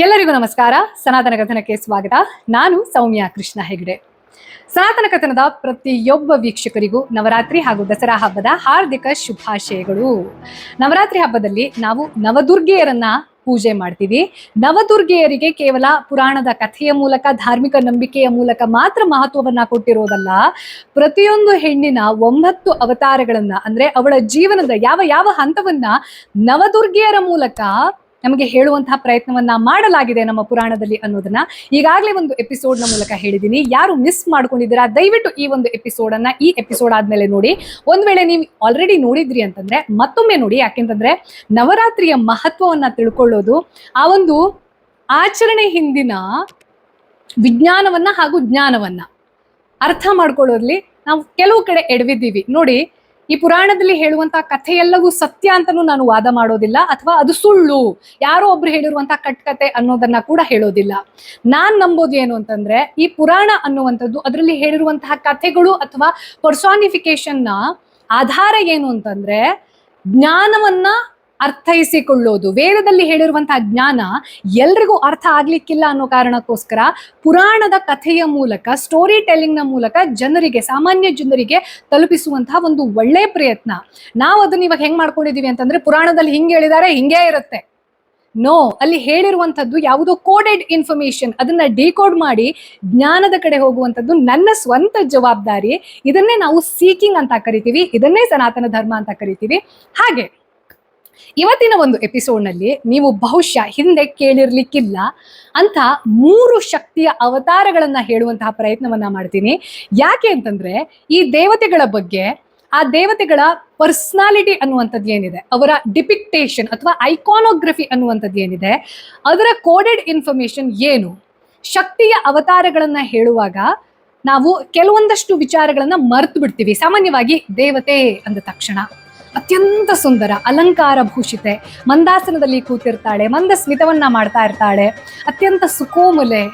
ಎಲ್ಲರಿಗೂ ನಮಸ್ಕಾರ. ಸನಾತನ ಕಥನಕ್ಕೆ ಸ್ವಾಗತ. ನಾನು ಸೌಮ್ಯ ಕೃಷ್ಣ ಹೆಗ್ಡೆ. ಸನಾತನ ಕಥನದ ಪ್ರತಿಯೊಬ್ಬ ವೀಕ್ಷಕರಿಗೂ ನವರಾತ್ರಿ ಹಾಗೂ ದಸರಾ ಹಬ್ಬದ ಹಾರ್ದಿಕ ಶುಭಾಶಯಗಳು. ನವರಾತ್ರಿ ಹಬ್ಬದಲ್ಲಿ ನಾವು ನವದುರ್ಗೆಯರನ್ನ ಪೂಜೆ ಮಾಡ್ತೀವಿ. ನವದುರ್ಗೆಯರಿಗೆ ಕೇವಲ ಪುರಾಣದ ಕಥೆಯ ಮೂಲಕ, ಧಾರ್ಮಿಕ ನಂಬಿಕೆಯ ಮೂಲಕ ಮಾತ್ರ ಮಹತ್ವವನ್ನ ಕೊಟ್ಟಿರೋದಲ್ಲ. ಪ್ರತಿಯೊಂದು ಹೆಣ್ಣಿನ ಒಂಬತ್ತು ಅವತಾರಗಳನ್ನ, ಅಂದ್ರೆ ಅವಳ ಜೀವನದ ಯಾವ ಯಾವ ಹಂತವನ್ನ ನವದುರ್ಗೆಯರ ಮೂಲಕ ನಮಗೆ ಹೇಳುವಂತಹ ಪ್ರಯತ್ನವನ್ನ ಮಾಡಲಾಗಿದೆ ನಮ್ಮ ಪುರಾಣದಲ್ಲಿ ಅನ್ನೋದನ್ನ ಈಗಾಗಲೇ ಒಂದು ಎಪಿಸೋಡ್ನ ಮೂಲಕ ಹೇಳಿದ್ದೀನಿ. ಯಾರು ಮಿಸ್ ಮಾಡ್ಕೊಂಡಿದ್ದೀರಾ, ದಯವಿಟ್ಟು ಈ ಒಂದು ಎಪಿಸೋಡ್ ಅನ್ನ ಈ ಎಪಿಸೋಡ್ ಆದ್ಮೇಲೆ ನೋಡಿ. ಒಂದ್ ವೇಳೆ ನೀವು ಆಲ್ರೆಡಿ ನೋಡಿದ್ರಿ ಅಂತಂದ್ರೆ, ಮತ್ತೊಮ್ಮೆ ನೋಡಿ. ಯಾಕೆಂತಂದ್ರೆ, ನವರಾತ್ರಿಯ ಮಹತ್ವವನ್ನ ತಿಳ್ಕೊಳ್ಳೋದು ಆ ಒಂದು ಆಚರಣೆ ಹಿಂದಿನ ವಿಜ್ಞಾನವನ್ನ ಹಾಗೂ ಜ್ಞಾನವನ್ನ ಅರ್ಥ ಮಾಡ್ಕೊಳ್ಳೋದ್ಲಿ ನಾವು ಕೆಲವು ಕಡೆ ಎಡವಿದ್ದೀವಿ. ನೋಡಿ ಈ ಪುರಾಣದಲ್ಲಿ ಹೇಳುವಂತಹ ಕಥೆಯೆಲ್ಲವೂ ಸತ್ಯ ಅಂತಲೂ ನಾನು ವಾದ ಮಾಡೋದಿಲ್ಲ, ಅಥವಾ ಅದು ಸುಳ್ಳು. ಯಾರೋ ಒಬ್ರು ಹೇಳಿರುವಂತಹ ಕಟ್ಕತೆ ಅನ್ನೋದನ್ನ ಕೂಡ ಹೇಳೋದಿಲ್ಲ. ನಾನ್ ನಂಬೋದು ಏನು ಅಂತಂದ್ರೆ, ಈ ಪುರಾಣ ಅನ್ನುವಂಥದ್ದು ಅದರಲ್ಲಿ ಹೇಳಿರುವಂತಹ ಕಥೆಗಳು ಅಥವಾ ಪರ್ಸಾನಿಫಿಕೇಶನ್ನ ಆಧಾರ ಏನು ಅಂತಂದ್ರೆ, ಜ್ಞಾನವನ್ನ ಅರ್ಥೈಸಿಕೊಳ್ಳೋದು. ವೇದದಲ್ಲಿ ಹೇಳಿರುವಂತಹ ಜ್ಞಾನ ಎಲ್ರಿಗೂ ಅರ್ಥ ಆಗ್ಲಿಕ್ಕಿಲ್ಲ ಅನ್ನೋ ಕಾರಣಕ್ಕೋಸ್ಕರ ಪುರಾಣದ ಕಥೆಯ ಮೂಲಕ ಸ್ಟೋರಿ ಟೆಲ್ಲಿಂಗ್ನ ಮೂಲಕ ಜನರಿಗೆ, ಸಾಮಾನ್ಯ ಜನರಿಗೆ ತಲುಪಿಸುವಂತಹ ಒಂದು ಒಳ್ಳೆ ಪ್ರಯತ್ನ. ನಾವು ಅದನ್ನ ಇವಾಗ ಹೆಂಗ್ ಮಾಡ್ಕೊಂಡಿದೀವಿ ಅಂತಂದ್ರೆ ಪುರಾಣದಲ್ಲಿ ಹಿಂಗೆ ಹೇಳಿದಾರೆ, ಹಿಂಗೇ ಇರುತ್ತೆ. ನೋ ಅಲ್ಲಿ ಹೇಳಿರುವಂಥದ್ದು ಯಾವುದೋ ಕೋಡೆಡ್ ಇನ್ಫಾರ್ಮೇಶನ್ ಅದನ್ನ ಡಿಕೋಡ್ ಮಾಡಿ ಜ್ಞಾನದ ಕಡೆ ಹೋಗುವಂಥದ್ದು ನನ್ನ ಸ್ವಂತ ಜವಾಬ್ದಾರಿ. ಇದನ್ನೇ ನಾವು ಸೀಕಿಂಗ್ ಅಂತ ಕರಿತೀವಿ, ಇದನ್ನೇ ಸನಾತನ ಧರ್ಮ ಅಂತ ಕರಿತೀವಿ. ಹಾಗೆ ಇವತ್ತಿನ ಒಂದು ಎಪಿಸೋಡ್ನಲ್ಲಿ ನೀವು ಬಹುಶಃ ಹಿಂದೆ ಕೇಳಿರ್ಲಿಕ್ಕಿಲ್ಲ ಅಂತ ಮೂರು ಶಕ್ತಿಯ ಅವತಾರಗಳನ್ನ ಹೇಳುವಂತಹ ಪ್ರಯತ್ನವನ್ನ ಮಾಡ್ತೀನಿ. ಯಾಕೆ ಅಂತಂದ್ರೆ ಈ ದೇವತೆಗಳ ಬಗ್ಗೆ, ಆ ದೇವತೆಗಳ ಪರ್ಸ್ನಾಲಿಟಿ ಅನ್ನುವಂಥದ್ದು ಏನಿದೆ, ಅವರ ಡಿಪಿಕ್ಟೇಷನ್ ಅಥವಾ ಐಕಾನೋಗ್ರಫಿ ಅನ್ನುವಂಥದ್ದು ಏನಿದೆ, ಅದರ ಕೋಡೆಡ್ ಇನ್ಫಾರ್ಮೇಶನ್ ಏನು? ಶಕ್ತಿಯ ಅವತಾರಗಳನ್ನ ಹೇಳುವಾಗ ನಾವು ಕೆಲವೊಂದಷ್ಟು ವಿಚಾರಗಳನ್ನ ಮರೆತು ಬಿಡ್ತೀವಿ ಸಾಮಾನ್ಯವಾಗಿ ದೇವತೆ ಅಂದ ತಕ್ಷಣ. ಅತ್ಯಂತ ಸುಂದರ ಅಲಂಕಾರ ಭೂಷಿತೆ. ಮಂದಾಸನದಲ್ಲಿ ಕೂತಿರ್ತಾಳೆ ಮಂದ ಸ್ಮಿತವನ್ನ ಮಾಡ್ತಾ ಇರ್ತಾಳೆ. ಅತ್ಯಂತ ಸುಕೋಮಲೆ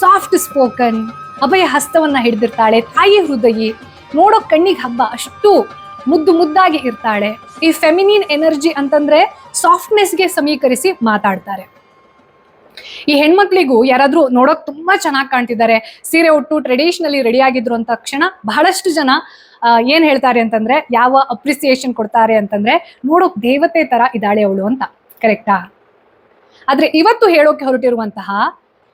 ಸಾಫ್ಟ್ ಸ್ಪೋಕನ್ ಅಭಯ ಹಸ್ತವನ್ನ ಹಿಡಿದಿರ್ತಾಳೆ. ತಾಯಿ ಹೃದಯಿ, ನೋಡೋ ಕಣ್ಣಿಗೆ ಹಬ್ಬ, ಅಷ್ಟು ಮುದ್ದು ಮುದ್ದಾಗಿ ಇರ್ತಾಳೆ. ಈ ಫೆಮಿನಿನ್ ಎನರ್ಜಿ ಅಂತಂದ್ರೆ ಸಾಫ್ಟ್ನೆಸ್ಗೆ ಸಮೀಕರಿಸಿ ಮಾತಾಡ್ತಾರೆ. ಈ ಹೆಣ್ಮಕ್ಳಿಗೂ ಯಾರಾದ್ರೂ ನೋಡೋಕ್ ತುಂಬಾ ಚೆನ್ನಾಗಿ ಕಾಣ್ತಿದ್ದಾರೆ. ಸೀರೆ ಉಟ್ಟು ಟ್ರೆಡಿಷನಲಿ ರೆಡಿ ಆಗಿದ್ರು ಅಂತ ಕ್ಷಣ ಬಹಳಷ್ಟು ಜನ ಏನ್ ಹೇಳ್ತಾರೆ ಅಂತಂದ್ರೆ, ಯಾವ ಅಪ್ರಿಸಿಯೇಷನ್ ಕೊಡ್ತಾರೆ ಅಂತಂದ್ರೆ, ನೋಡೋಕ್ ದೇವತೆ ತರ ಇದ್ದಾಳೆ ಅವಳು ಅಂತ. ಕರೆಕ್ಟಾ ಆದ್ರೆ ಇವತ್ತು ಹೇಳೋಕೆ ಹೊರಟಿರುವಂತಹ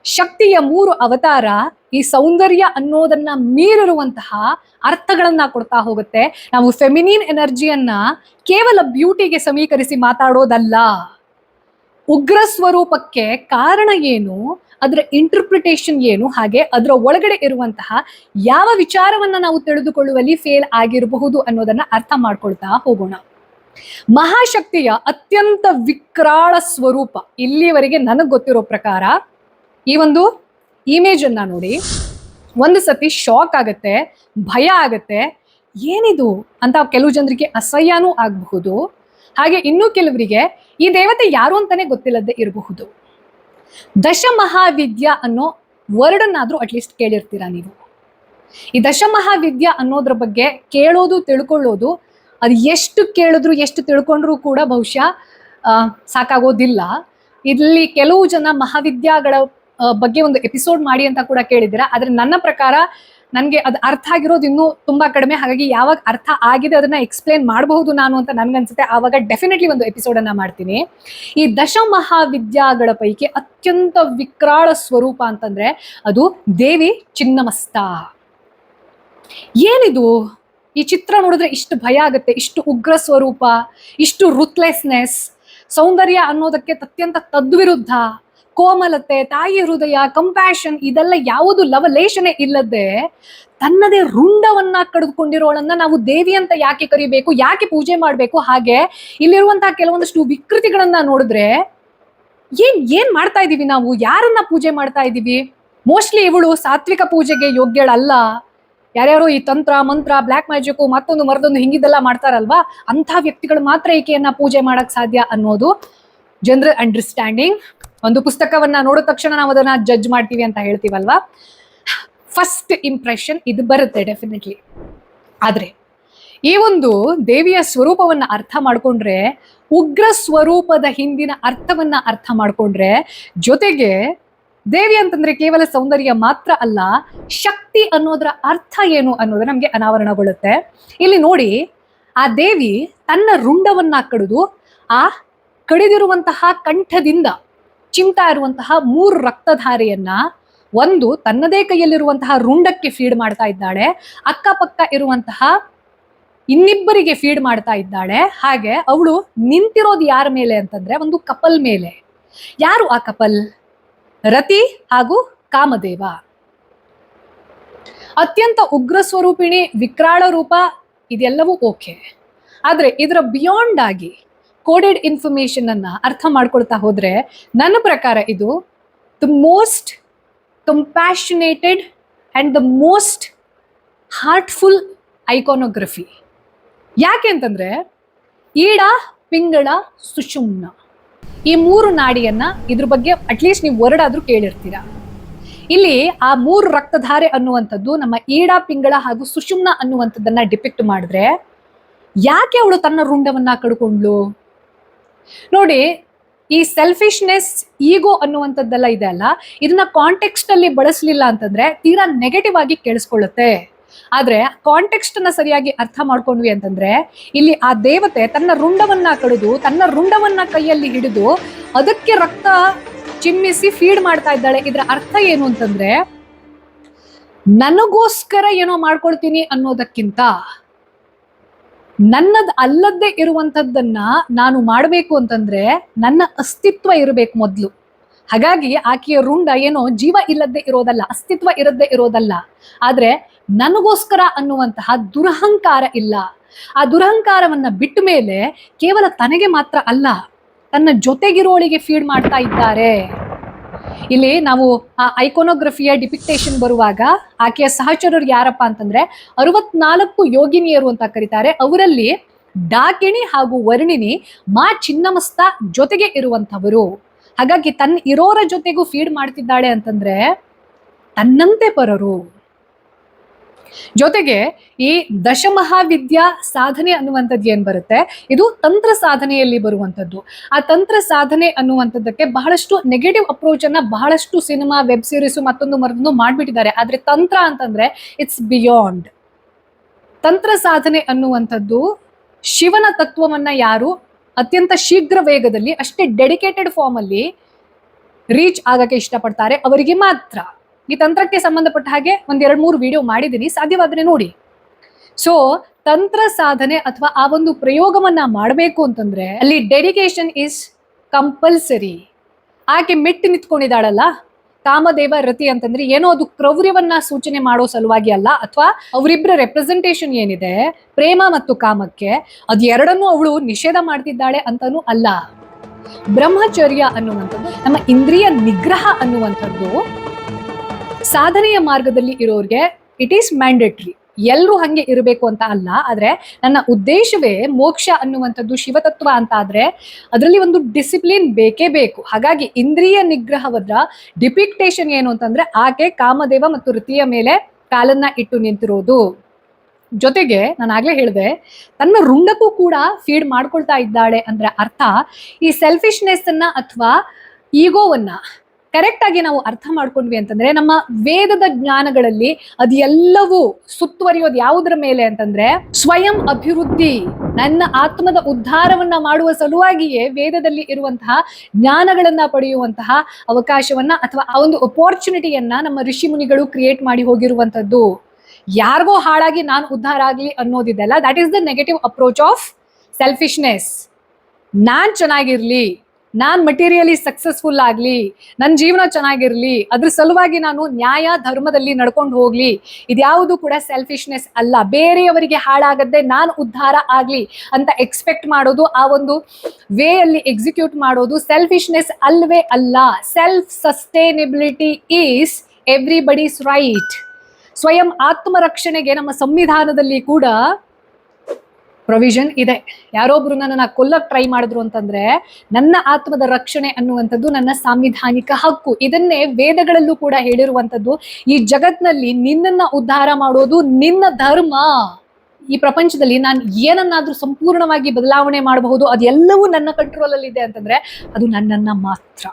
ಶಕ್ತಿಯ ಮೂರು ಅವತಾರ ಈ ಸೌಂದರ್ಯ ಅನ್ನೋದನ್ನ ಮೀರಿರುವಂತಹ ಅರ್ಥಗಳನ್ನ ಕೊಡ್ತಾ ಹೋಗುತ್ತೆ. ನಾವು ಫೆಮಿನಿನ್ ಎನರ್ಜಿಯನ್ನ ಕೇವಲ ಬ್ಯೂಟಿಗೆ ಸಮೀಕರಿಸಿ ಮಾತಾಡೋದಲ್ಲ. ಉಗ್ರ ಸ್ವರೂಪಕ್ಕೆ ಕಾರಣ ಏನು, ಅದರ ಇಂಟರ್ಪ್ರಿಟೇಷನ್ ಏನು, ಹಾಗೆ ಅದರ ಒಳಗಡೆ ಇರುವಂತಹ ಯಾವ ವಿಚಾರವನ್ನ ನಾವು ತಿಳಿದುಕೊಳ್ಳುವಲ್ಲಿ ಫೇಲ್ ಆಗಿರಬಹುದು ಅನ್ನೋದನ್ನ ಅರ್ಥ ಮಾಡ್ಕೊಳ್ತಾ ಹೋಗೋಣ. ಮಹಾಶಕ್ತಿಯ ಅತ್ಯಂತ ವಿಕ್ರಾಳ ಸ್ವರೂಪ ಇಲ್ಲಿವರೆಗೆ ನನಗೆ ಗೊತ್ತಿರೋ ಪ್ರಕಾರ ಈ ಒಂದು ಇಮೇಜ್ ಅನ್ನ ನೋಡಿ. ಒಂದು ಸತಿ ಶಾಕ್ ಆಗತ್ತೆ, ಭಯ ಆಗತ್ತೆ, ಏನಿದು ಅಂತ ಕೆಲವು ಜನರಿಗೆ ಅಸಹ್ಯನೂ ಆಗಬಹುದು. ಹಾಗೆ ಇನ್ನೂ ಕೆಲವರಿಗೆ ಈ ದೇವತೆ ಯಾರು ಅಂತಾನೆ ಗೊತ್ತಿಲ್ಲದೆ ಇರಬಹುದು. ದಶಮಹಾವಿದ್ಯಾ ಅನ್ನೋ ವರ್ಡನ್ನಾದ್ರೂ ಅಟ್ಲೀಸ್ಟ್ ಕೇಳಿರ್ತೀರಾ ನೀವು. ಈ ದಶಮಹಾವಿದ್ಯಾ ಅನ್ನೋದ್ರ ಬಗ್ಗೆ ಕೇಳೋದು, ತಿಳ್ಕೊಳ್ಳೋದು, ಅದು ಎಷ್ಟು ಕೇಳಿದ್ರು ಎಷ್ಟು ತಿಳ್ಕೊಂಡ್ರು ಕೂಡ ಬಹುಶಃ ಸಾಕಾಗೋದಿಲ್ಲ. ಇಲ್ಲಿ ಕೆಲವು ಜನ ಮಹಾವಿದ್ಯಾಗಳ ಬಗ್ಗೆ ಒಂದು ಎಪಿಸೋಡ್ ಮಾಡಿ ಅಂತ ಕೂಡ ಕೇಳಿದ್ದೀರಾ. ಆದ್ರೆ ನನ್ನ ಪ್ರಕಾರ ನನಗೆ ಅದು ಅರ್ಥ ಆಗಿರೋದು ಇನ್ನೂ ತುಂಬಾ ಕಡಿಮೆ. ಹಾಗಾಗಿ ಯಾವಾಗ ಅರ್ಥ ಆಗಿದೆ ಅದನ್ನ ಎಕ್ಸ್ಪ್ಲೇನ್ ಮಾಡಬಹುದು ನಾನು ಅಂತ ನನ್ಗನ್ಸುತ್ತೆ. ಆವಾಗ ಡೆಫಿನೆಟ್ಲಿ ಒಂದು ಎಪಿಸೋಡ್ ಅನ್ನ ಮಾಡ್ತೀನಿ. ಈ ದಶಮಹಾವಿದ್ಯಾಗಳ ಪೈಕಿ ಅತ್ಯಂತ ವಿಕ್ರಾಳ ಸ್ವರೂಪ ಅಂತಂದ್ರೆ ಅದು ದೇವಿ ಚಿನ್ನಮಸ್ತ. ಏನಿದು? ಈ ಚಿತ್ರ ನೋಡಿದ್ರೆ ಇಷ್ಟು ಭಯ ಆಗುತ್ತೆ. ಇಷ್ಟು ಉಗ್ರ ಸ್ವರೂಪ, ಇಷ್ಟು ರುತ್ಲೆಸ್ನೆಸ್ ಸೌಂದರ್ಯ ಅನ್ನೋದಕ್ಕೆ ಅತ್ಯಂತ ತದ್ವಿರುದ್ಧ. ಕೋಮಲತೆ, ತಾಯಿ ಹೃದಯ ಕಂಪ್ಯಾಷನ್ ಇದೆಲ್ಲ ಯಾವುದು ಲವಲೇಶನೆ ಇಲ್ಲದೆ ತನ್ನದೇ ರುಂಡವನ್ನ ಕಡಿದುಕೊಂಡಿರೋಳನ್ನ ನಾವು ದೇವಿ ಅಂತ ಯಾಕೆ ಕರಿಬೇಕು, ಯಾಕೆ ಪೂಜೆ ಮಾಡಬೇಕು? ಹಾಗೆ ಇಲ್ಲಿರುವಂತಹ ಕೆಲವೊಂದಷ್ಟು ವಿಕೃತಿಗಳನ್ನ ನೋಡಿದ್ರೆ ಏನ್ ಏನ್ ಮಾಡ್ತಾ ಇದೀವಿ ನಾವು? ಯಾರನ್ನ ಪೂಜೆ ಮಾಡ್ತಾ ಇದೀವಿ? ಮೋಸ್ಟ್ಲಿ ಇವಳು ಸಾತ್ವಿಕ ಪೂಜೆಗೆ ಯೋಗ್ಯಳಲ್ಲ. ಯಾರ್ಯಾರು ಈ ತಂತ್ರ, ಮಂತ್ರ ಬ್ಲ್ಯಾಕ್ ಮ್ಯಾಜಿಕ್ ಮತ್ತೊಂದು ಮರದೊಂದು ಹಿಂಗಿದೆಲ್ಲ ಮಾಡ್ತಾರಲ್ವಾ? ಅಂಥ ವ್ಯಕ್ತಿಗಳು ಮಾತ್ರ ಈಕೆಯನ್ನ ಪೂಜೆ ಮಾಡಕ್ ಸಾಧ್ಯ ಅನ್ನೋದು ಜನರಲ್ ಅಂಡರ್ಸ್ಟ್ಯಾಂಡಿಂಗ್ ಒಂದು ಪುಸ್ತಕವನ್ನ ನೋಡಿದ ತಕ್ಷಣ ನಾವು ಅದನ್ನ ಜಡ್ಜ್ ಮಾಡ್ತೀವಿ ಅಂತ ಹೇಳ್ತೀವಲ್ವಾ? ಫಸ್ಟ್ ಇಂಪ್ರೆಷನ್ ಇದು ಬರುತ್ತೆ ಡೆಫಿನೆಟ್ಲಿ ಆದ್ರೆ, ಈ ಒಂದು ದೇವಿಯ ಸ್ವರೂಪವನ್ನ ಅರ್ಥ ಮಾಡ್ಕೊಂಡ್ರೆ, ಉಗ್ರ ಸ್ವರೂಪದ ಹಿಂದಿನ ಅರ್ಥವನ್ನ ಅರ್ಥ ಮಾಡ್ಕೊಂಡ್ರೆ, ಜೊತೆಗೆ ದೇವಿ ಅಂತಂದ್ರೆ ಕೇವಲ ಸೌಂದರ್ಯ ಮಾತ್ರ ಅಲ್ಲ, ಶಕ್ತಿ ಅನ್ನೋದರ ಅರ್ಥ ಏನು ಅನ್ನೋದು ನಮಗೆ ಅನಾವರಣಗೊಳ್ಳುತ್ತೆ. ಇಲ್ಲಿ ನೋಡಿ, ಆ ದೇವಿ ತನ್ನ ರುಂಡವನ್ನ ಕಡಿದು, ಆ ಕಡಿದಿರುವಂತಹ ಕಂಠದಿಂದ ಚಿಮ್ತಾ ಇರುವಂತಹ ಮೂರು ರಕ್ತಧಾರೆಯನ್ನ ಒಂದು ತನ್ನದೇ ಕೈಯಲ್ಲಿರುವಂತಹ ರುಂಡಕ್ಕೆ ಫೀಡ್ ಮಾಡ್ತಾ ಇದ್ದಾಳೆ. ಅಕ್ಕಪಕ್ಕ ಇರುವಂತಹ ಇನ್ನಿಬ್ಬರಿಗೆ ಫೀಡ್ ಮಾಡ್ತಾ ಇದ್ದಾಳೆ. ಹಾಗೆ ಅವಳು ನಿಂತಿರೋದು ಯಾರ ಮೇಲೆ ಅಂತಂದ್ರೆ ಒಂದು ಕಪಲ್ ಮೇಲೆ. ಯಾರು ಆ ಕಪಲ್? ರತಿ ಹಾಗೂ ಕಾಮದೇವ. ಅತ್ಯಂತ ಉಗ್ರ ಸ್ವರೂಪಿಣಿ, ವಿಕ್ರಾಳ ರೂಪ, ಇದೆಲ್ಲವೂ ಓಕೆ. ಆದ್ರೆ ಇದರ ಬಿಯಾಂಡ್ ಆಗಿ ಕೋಡೆಡ್ ಇನ್ಫಾರ್ಮೇಶನ್ ಅನ್ನ ಅರ್ಥ ಮಾಡ್ಕೊಳ್ತಾ ಹೋದ್ರೆ ನನ್ನ ಪ್ರಕಾರ ಇದು the most compassionated and the most heartful iconography ಯಾಕೆ ಅಂತಂದ್ರೆ ಈಡ, ಪಿಂಗಳ, ಸುಷುಮ್ನ ಈ ಮೂರು ನಾಡಿಯನ್ನ ಇದ್ರ ಬಗ್ಗೆ ಅಟ್ಲೀಸ್ಟ್ ನೀವು ಹೊರಡಾದ್ರೂ ಕೇಳಿರ್ತೀರಾ. ಇಲ್ಲಿ ಆ ಮೂರು ರಕ್ತಧಾರೆ ಅನ್ನುವಂಥದ್ದು ನಮ್ಮ ಈಡ, ಪಿಂಗಳ ಹಾಗೂ ಸುಷುಮ್ನ ಅನ್ನುವಂಥದ್ದನ್ನ ಡಿಪೆಕ್ಟ್ ಮಾಡಿದ್ರೆ ಯಾಕೆ ಅವಳು ತನ್ನ ರುಂಡವನ್ನ ಕಡ್ಕೊಂಡ್ಲು ನೋಡಿ, ಈ ಸೆಲ್ಫಿಶ್ನೆಸ್ ಈಗೋ ಅನ್ನುವಂಥದ್ದೆಲ್ಲ ಇದೆ ಅಲ್ಲ? ಇದನ್ನ ಕಾಂಟೆಕ್ಸ್ಟ್ ಅಲ್ಲಿ ಬಳಸಲಿಲ್ಲ ಅಂತಂದ್ರೆ ತೀರಾ ನೆಗೆಟಿವ್ ಆಗಿ ಕೇಳಿಸ್ಕೊಳ್ಳುತ್ತೆ. ಆದ್ರೆ ಕಾಂಟೆಕ್ಸ್ಟ್ ಅನ್ನ ಸರಿಯಾಗಿ ಅರ್ಥ ಮಾಡ್ಕೊಂಡ್ವಿ ಅಂತಂದ್ರೆ ಇಲ್ಲಿ ಆ ದೇವತೆ ತನ್ನ ರುಂಡವನ್ನ ಕಡಿದು, ತನ್ನ ರುಂಡವನ್ನ ಕೈಯಲ್ಲಿ ಹಿಡಿದು ಅದಕ್ಕೆ ರಕ್ತ ಚಿಮ್ಮಿಸಿ ಫೀಡ್ ಮಾಡ್ತಾ ಇದ್ದಾಳೆ. ಇದರ ಅರ್ಥ ಏನು ಅಂತಂದ್ರೆ, ನನಗೋಸ್ಕರ ಏನೋ ಮಾಡ್ಕೊಳ್ತೀನಿ ಅನ್ನೋದಕ್ಕಿಂತ ನನ್ನದ್ ಅಲ್ಲದ್ದೇ ಇರುವಂತದ್ದನ್ನ ನಾನು ಮಾಡಬೇಕು ಅಂತಂದ್ರೆ ನನ್ನ ಅಸ್ತಿತ್ವ ಇರಬೇಕು ಮೊದಲು. ಹಾಗಾಗಿ ಆಕೆಯ ರುಂಡ ಏನೋ ಜೀವ ಇಲ್ಲದ್ದೇ ಇರೋದಲ್ಲ, ಅಸ್ತಿತ್ವ ಇರದ್ದೇ ಇರೋದಲ್ಲ. ಆದ್ರೆ ನನಗೋಸ್ಕರ ಅನ್ನುವಂತಹ ದುರಹಂಕಾರ ಇಲ್ಲ. ಆ ದುರಹಂಕಾರವನ್ನ ಬಿಟ್ಟ ಮೇಲೆ ಕೇವಲ ತನಗೆ ಮಾತ್ರ ಅಲ್ಲ, ತನ್ನ ಜೊತೆಗಿರೋಳಿಗೆ ಫೀಡ್ ಮಾಡ್ತಾ ಇದ್ದಾರೆ. ಇಲ್ಲಿ ನಾವು, ಆ ಐಕೋನೋಗ್ರಫಿಯ ಡಿಪಿಕ್ಟೇಷನ್ ಬರುವಾಗ ಆಕೆಯ ಸಹಚರರು ಯಾರಪ್ಪ ಅಂತಂದ್ರೆ ಅರವತ್ನಾಲ್ಕು ಯೋಗಿನಿಯರು ಅಂತ ಕರೀತಾರೆ. ಅವರಲ್ಲಿ ಡಾಕಿಣಿ ಹಾಗೂ ವರ್ಣಿನಿ ಮಾ ಚಿನ್ನಮಸ್ತ ಜೊತೆಗೆ ಇರುವಂತವರು ಹಾಗಾಗಿ ತನ್ನ ಇರೋರ ಜೊತೆಗೂ ಫೀಡ್ ಮಾಡ್ತಿದ್ದಾಳೆ ಅಂತಂದ್ರೆ ತನ್ನಂತೆ ಪರರು. ಜೊತೆಗೆ ಈ ದಶಮಹಾವಿದ್ಯಾ ಸಾಧನೆ ಅನ್ನುವಂಥದ್ದು ಏನ್ ಬರುತ್ತೆ? ಇದು ತಂತ್ರ ಸಾಧನೆಯಲ್ಲಿ ಬರುವಂಥದ್ದು. ಆ ತಂತ್ರ ಸಾಧನೆ ಅನ್ನುವಂಥದ್ದಕ್ಕೆ ಬಹಳಷ್ಟು ನೆಗೆಟಿವ್ ಅಪ್ರೋಚ್ ಅನ್ನ ಬಹಳಷ್ಟು ಸಿನಿಮಾ ವೆಬ್ ಸೀರೀಸ್ ಮತ್ತೊಂದು ಮರದೊಂದು ಮಾಡಿಬಿಟ್ಟಿದ್ದಾರೆ. ಆದ್ರೆ ತಂತ್ರ ಅಂತಂದ್ರೆ ಇಟ್ಸ್ ಬಿಯಾಂಡ್ ತಂತ್ರ ಸಾಧನೆ ಅನ್ನುವಂಥದ್ದು ಶಿವನ ತತ್ವವನ್ನ ಯಾರು ಅತ್ಯಂತ ಶೀಘ್ರ ವೇಗದಲ್ಲಿ ಅಷ್ಟೇ ಡೆಡಿಕೇಟೆಡ್ ಫಾರ್ಮ್ ಅಲ್ಲಿ ರೀಚ್ ಆಗಕ್ಕೆ ಇಷ್ಟಪಡ್ತಾರೆ. ಅವರಿಗೆ ಮಾತ್ರ. ಈ ತಂತ್ರಕ್ಕೆ ಸಂಬಂಧಪಟ್ಟ ಹಾಗೆ ಒಂದ್ ಎರಡ್ ಮೂರು ವಿಡಿಯೋ ಮಾಡಿದ್ದೀನಿ ಸಾಧ್ಯವಾದ್ರೆ ನೋಡಿ. ಸೊ ತಂತ್ರ ಸಾಧನೆ ಅಥವಾ ಆ ಒಂದು ಪ್ರಯೋಗವನ್ನ ಮಾಡಬೇಕು ಅಂತಂದ್ರೆ ಅಲ್ಲಿ ಡೆಡಿಕೇಶನ್ ಇಸ್ ಕಂಪಲ್ಸರಿ ಆಕೆ ಮೆಟ್ಟಿ ನಿಂತ್ಕೊಂಡಿದ್ದಾಳಲ್ಲ, ಕಾಮದೇವ ರತಿ ಅಂತಂದ್ರೆ ಏನೋ ಅದು ಕ್ರೌರ್ಯವನ್ನ ಸೂಚನೆ ಮಾಡೋ ಸಲುವಾಗಿ ಅಲ್ಲ, ಅಥವಾ ಅವರಿಬ್ಬರ ರೆಪ್ರೆಸೆಂಟೇಷನ್ ಏನಿದೆ, ಪ್ರೇಮ ಮತ್ತು ಕಾಮಕ್ಕೆ, ಅದು ಎರಡನ್ನೂ ಅವಳು ನಿಷೇಧ ಮಾಡ್ತಿದ್ದಾಳೆ ಅಂತಾನೂ ಅಲ್ಲ. ಬ್ರಹ್ಮಚರ್ಯ ಅನ್ನುವಂಥದ್ದು, ನಮ್ಮ ಇಂದ್ರಿಯ ನಿಗ್ರಹ ಅನ್ನುವಂಥದ್ದು ಸಾಧನೆಯ ಮಾರ್ಗದಲ್ಲಿ ಇರೋರಿಗೆ ಇಟ್ ಈಸ್ ಮ್ಯಾಂಡೇಟ್ರಿ ಎಲ್ಲರೂ ಹಂಗೆ ಇರಬೇಕು ಅಂತ ಅಲ್ಲ, ಆದ್ರೆ ನನ್ನ ಉದ್ದೇಶವೇ ಮೋಕ್ಷ ಅನ್ನುವಂಥದ್ದು ಶಿವತತ್ವ ಅಂತ ಆದ್ರೆ ಅದರಲ್ಲಿ ಒಂದು ಡಿಸಿಪ್ಲಿನ್ ಬೇಕೇ ಬೇಕು. ಹಾಗಾಗಿ ಇಂದ್ರಿಯ ನಿಗ್ರಹವದ್ರ ಡಿಪಿಕ್ಟೇಷನ್ ಏನು ಅಂತಂದ್ರೆ ಆಕೆ ಕಾಮದೇವ ಮತ್ತು ಋತಿಯ ಮೇಲೆ ಕಾಲನ್ನ ಇಟ್ಟು ನಿಂತಿರೋದು. ಜೊತೆಗೆ ನಾನು ಆಗ್ಲೇ ಹೇಳಿದೆ, ತನ್ನ ರುಂಡಕ್ಕೂ ಕೂಡ ಫೀಡ್ ಮಾಡ್ಕೊಳ್ತಾ ಇದ್ದಾಳೆ ಅಂದ್ರೆ ಅರ್ಥ ಈ ಸೆಲ್ಫಿಶ್ನೆಸ್ ಅನ್ನ ಅಥವಾ ಈಗೋವನ್ನ ಕರೆಕ್ಟ್ ಆಗಿ ನಾವು ಅರ್ಥ ಮಾಡ್ಕೊಂಡ್ವಿ ಅಂತಂದ್ರೆ ನಮ್ಮ ವೇದದ ಜ್ಞಾನಗಳಲ್ಲಿ ಅದೆಲ್ಲವೂ ಸುತ್ತುವರಿಯೋದು ಯಾವುದರ ಮೇಲೆ ಅಂತಂದ್ರೆ ಸ್ವಯಂ ಅಭಿವೃದ್ಧಿ, ನನ್ನ ಆತ್ಮದ ಉದ್ಧಾರವನ್ನ ಮಾಡುವ ಸಲುವಾಗಿಯೇ ವೇದದಲ್ಲಿ ಇರುವಂತಹ ಜ್ಞಾನಗಳನ್ನ ಪಡೆಯುವಂತಹ ಅವಕಾಶವನ್ನ ಅಥವಾ ಆ ಒಂದು ಅಪಾರ್ಚುನಿಟಿಯನ್ನ ನಮ್ಮ ಋಷಿ ಮುನಿಗಳು ಕ್ರಿಯೇಟ್ ಮಾಡಿ ಹೋಗಿರುವಂತದ್ದು ಯಾರಿಗೋ ಹಾಳಾಗಿ ನಾನು ಉದ್ಧಾರ ಆಗಲಿ ಅನ್ನೋದಿದೆಲ್ಲ that is the negative approach of selfishness ನಾನ್ ಚೆನ್ನಾಗಿರ್ಲಿ ನಾನ್ ಮಟೀರಿಯಲಿ ಸಕ್ಸಸ್ಫುಲ್ ಆಗಲಿ ನನ್ನ ಜೀವನ ಚೆನ್ನಾಗಿರಲಿ, ಅದ್ರ ಸಲುವಾಗಿ ನಾನು ನ್ಯಾಯ ಧರ್ಮದಲ್ಲಿ ನಡ್ಕೊಂಡು ಹೋಗ್ಲಿ, ಇದ್ಯಾವುದು ಕೂಡ ಸೆಲ್ಫಿಶ್ನೆಸ್ ಅಲ್ಲ. ಬೇರೆಯವರಿಗೆ ಹಾಳಾಗದೆ ನಾನು ಉದ್ಧಾರ ಆಗ್ಲಿ ಅಂತ ಎಕ್ಸ್ಪೆಕ್ಟ್ ಮಾಡೋದು ಆ ಒಂದು ವೇ ಅಲ್ಲಿ ಎಕ್ಸಿಕ್ಯೂಟ್ ಮಾಡೋದು ಸೆಲ್ಫಿಶ್ನೆಸ್ ಅಲ್ವೇ ಅಲ್ಲ. Self sustainability is everybody's right ಸ್ವಯಂ ಆತ್ಮರಕ್ಷಣೆಗೆ ನಮ್ಮ ಸಂವಿಧಾನದಲ್ಲಿ ಕೂಡ ಪ್ರೊವಿಷನ್ ಇದೆ. ಯಾರೊಬ್ರು ನನ್ನನ್ನ ಕೊಲ್ಲಕ್ ಟ್ರೈ ಮಾಡಿದ್ರು ಅಂತಂದ್ರೆ, ನನ್ನ ಆತ್ಮದ ರಕ್ಷಣೆ ಅನ್ನುವಂಥದ್ದು ನನ್ನ ಸಾಂವಿಧಾನಿಕ ಹಕ್ಕು. ಇದನ್ನೇ ವೇದಗಳಲ್ಲೂ ಕೂಡ ಹೇಳಿರುವಂಥದ್ದು, ಈ ಜಗತ್ನಲ್ಲಿ ನಿನ್ನನ್ನ ಉದ್ಧಾರ ಮಾಡೋದು ನಿನ್ನ ಧರ್ಮ. ಈ ಪ್ರಪಂಚದಲ್ಲಿ ನಾನು ಏನನ್ನಾದ್ರೂ ಸಂಪೂರ್ಣವಾಗಿ ಬದಲಾವಣೆ ಮಾಡಬಹುದು, ಅದೆಲ್ಲವೂ ನನ್ನ ಕಂಟ್ರೋಲ್ ಅಲ್ಲಿ ಇದೆ ಅಂತಂದ್ರೆ, ಅದು ನನ್ನನ್ನ ಮಾತ್ರ.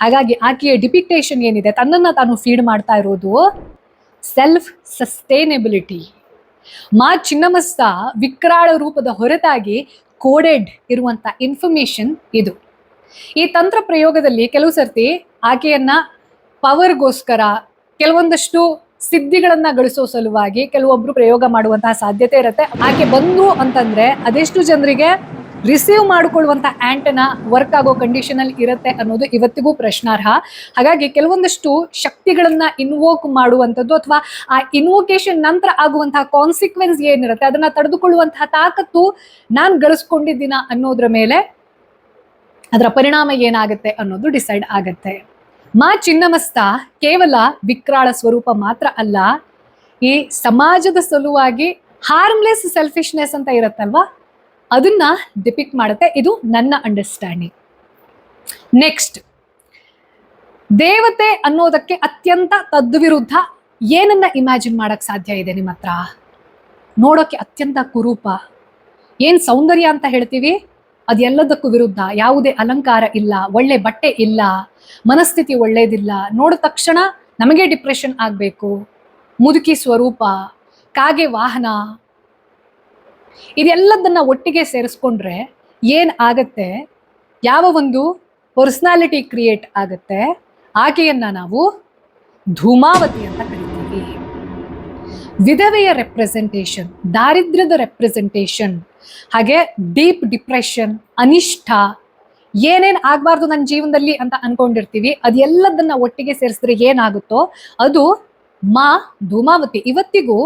ಹಾಗಾಗಿ ಆಕೆಯ ಡಿಪಿಕ್ಟೇಷನ್ ಏನಿದೆ, ತನ್ನನ್ನ ತಾನು ಫೀಡ್ ಮಾಡ್ತಾ ಇರೋದು ಸೆಲ್ಫ್ ಸಸ್ಟೈನೆಬಿಲಿಟಿ ಮಾ ಚಿನ್ನಮಸ್ತ ವಿಕ್ರಾಳ ರೂಪದ ಹೊರತಾಗಿ ಕೋಡೆಡ್ ಇರುವಂತ ಇನ್ಫಾರ್ಮೇಶನ್ ಇದು. ಈ ತಂತ್ರ ಪ್ರಯೋಗದಲ್ಲಿ ಕೆಲವು ಸರ್ತಿ ಆಕೆಯನ್ನ ಪವರ್ಗೋಸ್ಕರ ಕೆಲವೊಂದಷ್ಟು ಸಿದ್ಧಿಗಳನ್ನ ಗಳಿಸೋ ಸಲುವಾಗಿ ಕೆಲವೊಬ್ರು ಪ್ರಯೋಗ ಮಾಡುವಂತಹ ಸಾಧ್ಯತೆ ಇರುತ್ತೆ. ಆಕೆ ಬಂದು ಅಂತಂದ್ರೆ ಅದೆಷ್ಟು ಜನರಿಗೆ ರಿಸೀವ್ ಮಾಡಿಕೊಳ್ಳುವಂಥ ಆಂಟನ ವರ್ಕ್ ಆಗೋ ಕಂಡೀಷನಲ್ಲಿ ಇರುತ್ತೆ ಅನ್ನೋದು ಇವತ್ತಿಗೂ ಪ್ರಶ್ನಾರ್ಹ. ಹಾಗಾಗಿ ಕೆಲವೊಂದಷ್ಟು ಶಕ್ತಿಗಳನ್ನು ಇನ್ವೋಕ್ ಮಾಡುವಂಥದ್ದು ಅಥವಾ ಆ ಇನ್ವೋಕೇಶನ್ ನಂತರ ಆಗುವಂತಹ ಕಾನ್ಸಿಕ್ವೆನ್ಸ್ ಏನಿರುತ್ತೆ, ಅದನ್ನ ತಡೆದುಕೊಳ್ಳುವಂತಹ ತಾಕತ್ತು ನಾನು ಗಳಿಸ್ಕೊಂಡಿದ್ದೀನ ಅನ್ನೋದ್ರ ಮೇಲೆ ಅದರ ಪರಿಣಾಮ ಏನಾಗುತ್ತೆ ಅನ್ನೋದು ಡಿಸೈಡ್ ಆಗತ್ತೆ. ಮಾ ಚಿನ್ನಮಸ್ತ ಕೇವಲ ವಿಕ್ರಾಳ ಸ್ವರೂಪ ಮಾತ್ರ ಅಲ್ಲ, ಈ ಸಮಾಜದ ಸಲುವಾಗಿ ಹಾರ್ಮ್ಲೆಸ್ ಸೆಲ್ಫಿಶ್ನೆಸ್ ಅಂತ ಇರುತ್ತಲ್ವಾ? ಅದನ್ನ ಡಿಪಿಕ್ಟ್ ಮಾಡುತ್ತೆ. ಇದು ನನ್ನ ಅಂಡರ್ಸ್ಟ್ಯಾಂಡಿಂಗ್ ನೆಕ್ಸ್ಟ್ ದೇವತೆ ಅನ್ನೋದಕ್ಕೆ ಅತ್ಯಂತ ತದ್ವಿರುದ್ಧ ಏನನ್ನ ಇಮ್ಯಾಜಿನ್ ಮಾಡಕ್ ಸಾಧ್ಯ ಇದೆ ನಿಮ್ಮ ಹತ್ರ? ನೋಡೋಕೆ ಅತ್ಯಂತ ಕುರೂಪ. ಏನ್ ಸೌಂದರ್ಯ ಅಂತ ಹೇಳ್ತೀವಿ? ಅದೆಲ್ಲದಕ್ಕೂ ವಿರುದ್ಧ. ಯಾವುದೇ ಅಲಂಕಾರ ಇಲ್ಲ, ಒಳ್ಳೆ ಬಟ್ಟೆ ಇಲ್ಲ, ಮನಸ್ಥಿತಿ ಒಳ್ಳೇದಿಲ್ಲ. ನೋಡಿದ ತಕ್ಷಣ ನಮಗೆ ಡಿಪ್ರೆಷನ್ ಆಗಬೇಕು. ಮುದುಕಿ ಸ್ವರೂಪ, ಕಾಗೆ ವಾಹನ ಇದೆಲ್ಲದನ್ನ ಒಟ್ಟಿಗೆ ಸೇರಿಸ್ಕೊಂಡ್ರೆ ಏನ್ ಆಗತ್ತೆ? ಯಾವ ಒಂದು ಪರ್ಸನಾಲಿಟಿ ಕ್ರಿಯೇಟ್ ಆಗತ್ತೆ? ಆಕೆಯನ್ನ ನಾವು ಧೂಮಾವತಿ ಅಂತ ಕರಿತೀವಿ. ವಿಧವೆಯ ರೆಪ್ರೆಸೆಂಟೇಷನ್ ದಾರಿದ್ರ್ಯದ ರೆಪ್ರೆಸೆಂಟೇಷನ್ ಹಾಗೆ ಡೀಪ್ ಡಿಪ್ರೆಷನ್ ಅನಿಷ್ಠ, ಏನೇನು ಆಗಬಾರ್ದು ನನ್ನ ಜೀವನದಲ್ಲಿ ಅಂತ ಅನ್ಕೊಂಡಿರ್ತೀವಿ. ಅದೆಲ್ಲದನ್ನ ಒಟ್ಟಿಗೆ ಸೇರಿಸಿದ್ರೆ ಏನಾಗುತ್ತೋ ಅದು ಮಾ ಧೂಮಾವತಿ. ಇವತ್ತಿಗೂ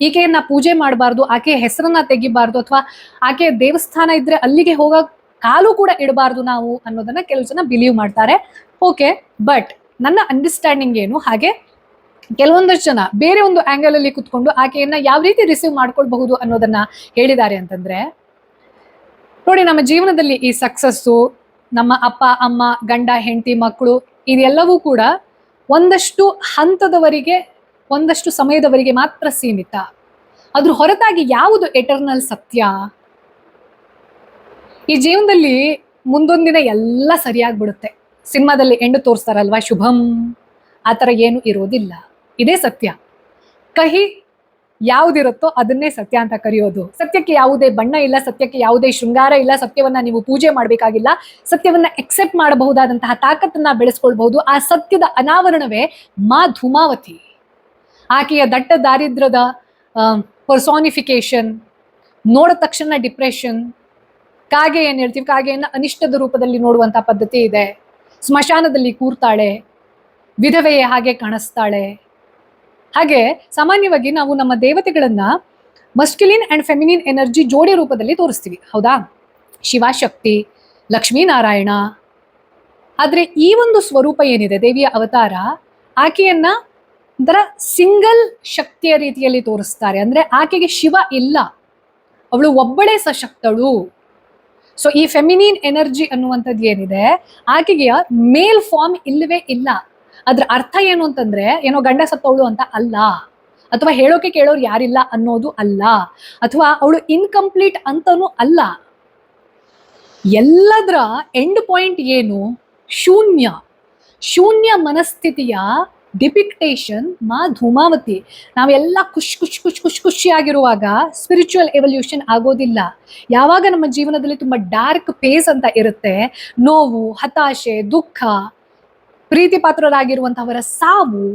ಈಕೆಯನ್ನ ಪೂಜೆ ಮಾಡಬಾರ್ದು ಆಕೆಯ ಹೆಸರನ್ನ ತೆಗಿಬಾರ್ದು ಅಥವಾ ಆಕೆಯ ದೇವಸ್ಥಾನ ಇದ್ರೆ ಅಲ್ಲಿಗೆ ಹೋಗೋ ಕಾಲು ಕೂಡ ಇಡಬಾರ್ದು ನಾವು ಅನ್ನೋದನ್ನ ಕೆಲವು ಜನ ಬಿಲೀವ್ ಮಾಡ್ತಾರೆ. ಓಕೆ ಬಟ್ ನನ್ನ ಅಂಡರ್ಸ್ಟ್ಯಾಂಡಿಂಗ್ ಏನು? ಹಾಗೆ ಕೆಲವೊಂದಷ್ಟು ಜನ ಬೇರೆ ಒಂದು ಆಂಗಲ್ ಅಲ್ಲಿ ಕುತ್ಕೊಂಡು ಆಕೆಯನ್ನ ಯಾವ ರೀತಿ ರಿಸೀವ್ ಮಾಡ್ಕೊಳ್ಬಹುದು ಅನ್ನೋದನ್ನ ಹೇಳಿದ್ದಾರೆ ಅಂತಂದ್ರೆ, ನೋಡಿ ನಮ್ಮ ಜೀವನದಲ್ಲಿ ಈ ಸಕ್ಸಸ್ಸು ನಮ್ಮ ಅಪ್ಪ, ಅಮ್ಮ, ಗಂಡ, ಹೆಂಡತಿ, ಮಕ್ಕಳು, ಇದೆಲ್ಲವೂ ಕೂಡ ಒಂದಷ್ಟು ಹಂತದವರೆಗೆ ಒಂದಷ್ಟು ಸಮಯದವರೆಗೆ ಮಾತ್ರ ಸೀಮಿತ. ಅದ್ರ ಹೊರತಾಗಿ ಯಾವುದು ಎಟರ್ನಲ್ ಸತ್ಯ? ಈ ಜೀವನದಲ್ಲಿ ಮುಂದೊಂದಿನ ಎಲ್ಲ ಸರಿಯಾಗ್ಬಿಡುತ್ತೆ. ಸಿನಿಮಾದಲ್ಲಿ ಎಂಡು ತೋರಿಸ್ತಾರಲ್ವಾ, ಶುಭಂ. ಆ ಥರ ಏನು ಇರೋದಿಲ್ಲ. ಇದೇ ಸತ್ಯ. ಕಹಿ ಯಾವುದಿರುತ್ತೋ ಅದನ್ನೇ ಸತ್ಯ ಅಂತ ಕರೆಯೋದು. ಸತ್ಯಕ್ಕೆ ಯಾವುದೇ ಬಣ್ಣ ಇಲ್ಲ, ಸತ್ಯಕ್ಕೆ ಯಾವುದೇ ಶೃಂಗಾರ ಇಲ್ಲ, ಸತ್ಯವನ್ನ ನೀವು ಪೂಜೆ ಮಾಡಬೇಕಾಗಿಲ್ಲ, ಸತ್ಯವನ್ನ ಎಕ್ಸೆಪ್ಟ್ ಮಾಡಬಹುದಾದಂತಹ ತಾಕತ್ತನ್ನ ಬೆಳೆಸ್ಕೊಳ್ಬಹುದು, ಆ ಸತ್ಯದ ಅನಾವರಣವೇ ಮಾ ಧೂಮಾವತಿ. ಆಕೆಯ ದಟ್ಟ ದಾರಿದ್ರ್ಯದ ಪರ್ಸಾನಿಫಿಕೇಶನ್ ನೋಡಿದ ತಕ್ಷಣ ಡಿಪ್ರೆಷನ್ ಕಾಗೆ ಏನು ಹೇಳ್ತೀವಿ, ಕಾಗೆಯನ್ನು ಅನಿಷ್ಟದ ರೂಪದಲ್ಲಿ ನೋಡುವಂಥ ಪದ್ಧತಿ ಇದೆ. ಸ್ಮಶಾನದಲ್ಲಿ ಕೂರ್ತಾಳೆ, ವಿಧವೆಯೇ ಹಾಗೆ ಕಾಣಿಸ್ತಾಳೆ. ಹಾಗೆ ಸಾಮಾನ್ಯವಾಗಿ ನಾವು ನಮ್ಮ ದೇವತೆಗಳನ್ನ ಮಸ್ಕ್ಯುಲಿನ್ ಅಂಡ್ ಫೆಮಿನಿನ್ ಎನರ್ಜಿ ಜೋಡಿ ರೂಪದಲ್ಲಿ ತೋರಿಸ್ತೀವಿ, ಹೌದಾ? ಶಿವಶಕ್ತಿ, ಲಕ್ಷ್ಮೀನಾರಾಯಣ. ಆದರೆ ಈ ಒಂದು ಸ್ವರೂಪ ಏನಿದೆ, ದೇವಿಯ ಅವತಾರ, ಆಕೆಯನ್ನ ಒಂಥರ ಸಿಂಗಲ್ ಶಕ್ತಿಯ ರೀತಿಯಲ್ಲಿ ತೋರಿಸ್ತಾರೆ. ಅಂದ್ರೆ ಆಕೆಗೆ ಶಿವ ಇಲ್ಲ. ಅವಳು ಒಬ್ಬಳೇ ಸಶಕ್ತಳು. ಸೊ ಈ ಫೆಮಿನೀನ್ ಎನರ್ಜಿ ಅನ್ನುವಂಥದ್ದು ಏನಿದೆ? ಆಕೆಗೆ ಮೇಲ್ ಫಾರ್ಮ್ ಇಲ್ಲವೇ ಇಲ್ಲ. ಅದ್ರ ಅರ್ಥ ಏನು ಅಂತಂದ್ರೆ, ಏನೋ ಗಂಡ ಸತ್ತವಳು ಅಂತ ಅಲ್ಲ. ಅಥವಾ ಹೇಳೋಕೆ ಕೇಳೋರು ಯಾರಿಲ್ಲ ಅನ್ನೋದು ಅಲ್ಲ. ಅಥವಾ ಅವಳು ಇನ್ಕಂಪ್ಲೀಟ್ ಅಂತನೂ ಅಲ್ಲ. ಎಲ್ಲದರ ಎಂಡ್ ಪಾಯಿಂಟ್ ಏನು? ಶೂನ್ಯ. ಶೂನ್ಯ ಮನಸ್ಥಿತಿಯ ಡಿಪಿಕ್ಟೇಷನ್ ಮಾ ಧೂಮಾವತಿ. ನಾವೆಲ್ಲ ಖುಷ್ ಖುಷ್ ಖುಷಿ ಖುಷಿ ಖುಷಿಯಾಗಿರುವಾಗ ಸ್ಪಿರಿಚುವಲ್ ಎವಲ್ಯೂಷನ್ ಆಗೋದಿಲ್ಲ. ಯಾವಾಗ ನಮ್ಮ ಜೀವನದಲ್ಲಿ ತುಂಬ ಡಾರ್ಕ್ ಫೇಸ್ ಅಂತ ಇರುತ್ತೆ, ನೋವು, ಹತಾಶೆ, ದುಃಖ, ಪ್ರೀತಿ ಪಾತ್ರರಾಗಿರುವಂತಹವರ ಸಾವು,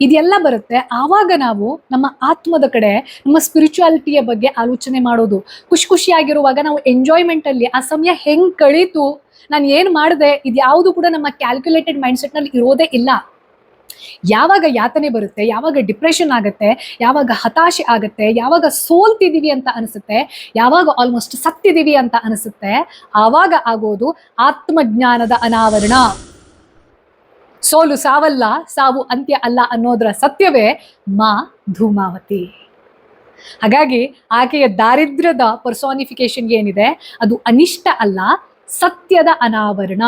ಇದೆಲ್ಲ ಬರುತ್ತೆ. ಆವಾಗ ನಾವು ನಮ್ಮ ಆತ್ಮದ ಕಡೆ, ನಮ್ಮ ಸ್ಪಿರಿಚುಯಾಲಿಟಿಯ ಬಗ್ಗೆ ಆಲೋಚನೆ ಮಾಡೋದು. ಖುಷಿ ಖುಷಿಯಾಗಿರುವಾಗ ನಾವು ಎಂಜಾಯ್ಮೆಂಟ್ ಅಲ್ಲಿ, ಆ ಸಮಯ ಹೆಂಗ್ ಕಳೀತು, ನಾನು ಏನು ಮಾಡಿದೆ, ಇದ್ಯಾವುದು ಕೂಡ ನಮ್ಮ ಕ್ಯಾಲ್ಕುಲೇಟೆಡ್ ಮೈಂಡ್ಸೆಟ್ನಲ್ಲಿ ಇರೋದೇ ಇಲ್ಲ. ಯಾವಾಗ ಯಾತನೆ ಬರುತ್ತೆ, ಯಾವಾಗ ಡಿಪ್ರೆಷನ್ ಆಗುತ್ತೆ, ಯಾವಾಗ ಹತಾಶೆ ಆಗುತ್ತೆ, ಯಾವಾಗ ಸೋಲ್ತಿದೀವಿ ಅಂತ ಅನಿಸುತ್ತೆ, ಯಾವಾಗ ಆಲ್ಮೋಸ್ಟ್ ಸತ್ತಿದ್ದೀವಿ ಅಂತ ಅನಿಸುತ್ತೆ, ಆವಾಗ ಆಗೋದು ಆತ್ಮಜ್ಞಾನದ ಅನಾವರಣ. ಸೋಲು ಸಾವಲ್ಲ, ಸಾವು ಅಂತ್ಯ ಅಲ್ಲ ಅನ್ನೋದರ ಸತ್ಯವೇ ಮಾ ಧೂಮಾವತಿ. ಹಾಗಾಗಿ ಆಕೆಯ ದಾರಿದ್ರ್ಯದ ಪರ್ಸೋನಿಫಿಕೇಶನ್ ಏನಿದೆ, ಅದು ಅನಿಷ್ಟ ಅಲ್ಲ, ಸತ್ಯದ ಅನಾವರಣ.